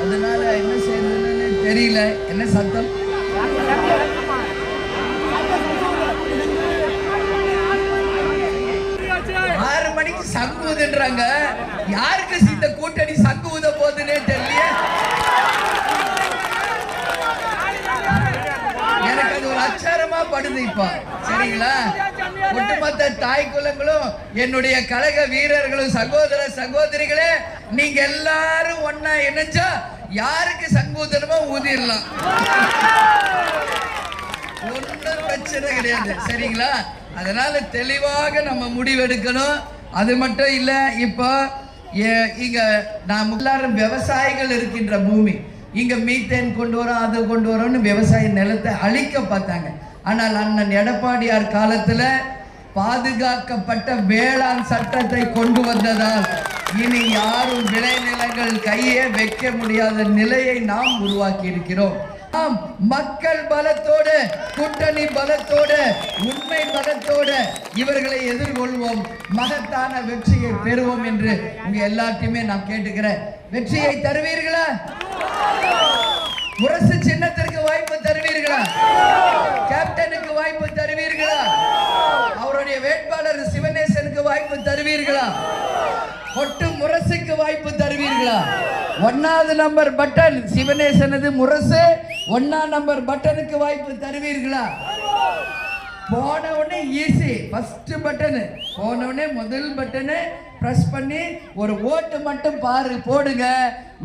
அதனால என்ன செய்யறதுன்னு தெரியல. என்ன சத்தம்? ஆறு மணிக்கு சங்கு ஊதுன்றாங்க யாருக்கு இந்த கூட்டணி சங்கு ஊத போகுதுன்னே தெரியல எனக்கு அது ஒரு அச்சாரமா படுது இப்ப. சரிங்களா? ஒட்டுமொத்த தாய் குலங்களும் என்னுடைய கழக வீரர்களும் சகோதர சகோதரிகளே நீங்க எல்லாரும் ஒன்னா இணைஞ்சா யாருக்கு சங்கூதனமோ ஊதிடலாம் ஒன்றும் பிரச்சனை கிடையாது. சரிங்களா? அதனால தெளிவாக நம்ம முடிவெடுக்கணும். அது மட்டும் இல்ல இப்போ ஏ- இங்க நாம் எல்லாரும் விவசாயிகள் இருக்கின்ற பூமி. இங்க மீத்தேன் கொண்டு வரோம் அது கொண்டு வரோம்னு விவசாய நிலத்தை அழிக்க பார்த்தாங்க. ஆனால் அண்ணன் எடப்பாடியார் காலத்துல பாதுகாக்கப்பட்ட வேளாண் சட்டத்தை கொண்டு வந்ததால் இனி யாரும் விளைநிலங்கள் கையே வைக்க முடியாத நிலையை நாம் உருவாக்கி இருக்கிறோம் நாம் மக்கள் பலத்தோடு கூட்டணி பலத்தோடு உண்மை பலத்தோடு இவர்களை எதிர்கொள்வோம். மகத்தான வெற்றியை பெறுவோம் என்று உங்க எல்லாத்தையுமே நான் கேட்டுக்கிறேன். வெற்றியை தருவீர்களா? முரசு சின்னத்திற்கு வாய்ப்பு தருவீர்களா? கேப்டனுக்கு வாய்ப்பு தருவீர்களா? அவருடைய வேட்பாளர் சிவநேசனுக்கு வாய்ப்பு தருவீர்களா? ஒட்டு முரசுக்கு வாய்ப்பு தருவீர்களா? ஒன்னாவது நம்பர் பட்டன் சிவநேசனது முரசு. ஒன்னா நம்பர் பட்டனுக்கு வாய்ப்பு தருவீர்களா? போன உடனே ஈஸி ஃபர்ஸ்ட் பட்டனு போன உடனே முதல் பட்டனு ப்ரெஸ் பண்ணி ஒரு ஓட்டு மட்டும் பாரு போடுங்க.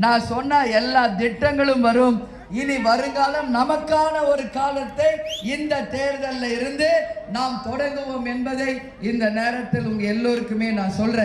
நான் சொன்ன எல்லா திட்டங்களும் வரும். இனி வருங்காலம் நமக்கான ஒரு காலத்தை இந்த தேர்தலில் இருந்து நாம் தொடங்குவோம் என்பதை இந்த நேரத்தில் உங்கள் எல்லோருக்குமே நான் சொல்கிறேன்